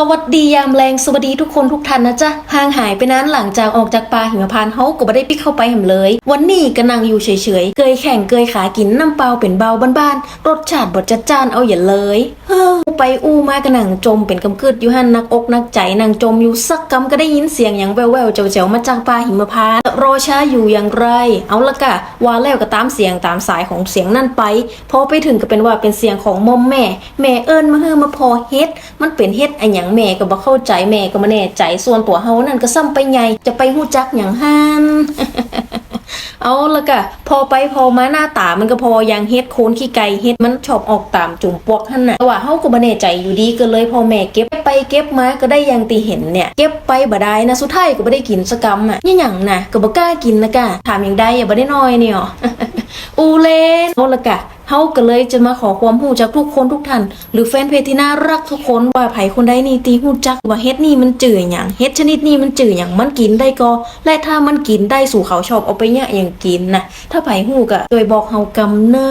สวัสดียามแรงสวัสดีทุกคนทุกท่านนะจ๊ะห่างหายไปนานหลังจากออกจากป่าหิมพานต์เฮาก็บ่ได้ปิกเข้าไปหำเลย วันนี้ก็นั่งอยู่เฉยๆ เกยแข่งเกยขากินน้ำเปล่าเป็นเบาบ้านๆรสชาติบดจัดจ้านเอาอย่าเลยเฮ้อไปอู้มาก็นั่งจมเป็นกำคืดอยู่หันนักอกนักใจนั่งจมอยู่สักกำก็ได้ยินเสียงอย่างแว่วๆเจ๋วๆมาจากป่าหิมพานต์รอช้าอยู่อย่างไร เอาละกะว่าแล้วก็ตามเสียงตามสายของเสียงนั่นไปพอไปถึงก็เป็นว่าเป็นเสียงของมอมแม่ แม่เอิญมาเฮือมาพอเฮ็ด มันเป็นเฮ็ดอันหยังแม่ก็บ่เข้าใจแม่ก็บ่แน่ใจส่วนตัวเฮานั่นก็ซ้ำไปใหญ่จะไปฮู้จักหยังหันเอาละกะพอไปพอมาหน้าตามันก็พออยังเฮ็ดโคนขี้ไก่เฮ็ดมันชอบออกตามจุ่มปวกหั่นน่ะแต่ว่าเฮาก็บ่แน่ใจอยู่ดีก็เลยพอแม่เก็บไปเก็บมาก็ได้อย่างที่เห็นเนี่ยเก็บไปบ่ได้นะสุดท้ายก็บ่ได้กินสกกำอะนี่หยังน่ะก็บ่กล้ากินนะกะถามหยังได้อย่าบ่ได้น้อยเนี่ยอูเลนเอาละกะ เฮาก็เลยจะมาขอความผู้จากทุกคนทุกท่าน หรือแฟนเพจที่น่ารักทุกคนว่าไผคนใดนี่ตีหูจักว่าเฮ็ดนี่มันจืดอย่างเฮ็ดชนิดนี้มันจืดอย่างมันกินได้ก็ และถ้ามันกินได้สู่เขาชอบเอาไปเนี่ยอย่างกินนะถ้าไผหูก็โดยบอกเฮากำเนอ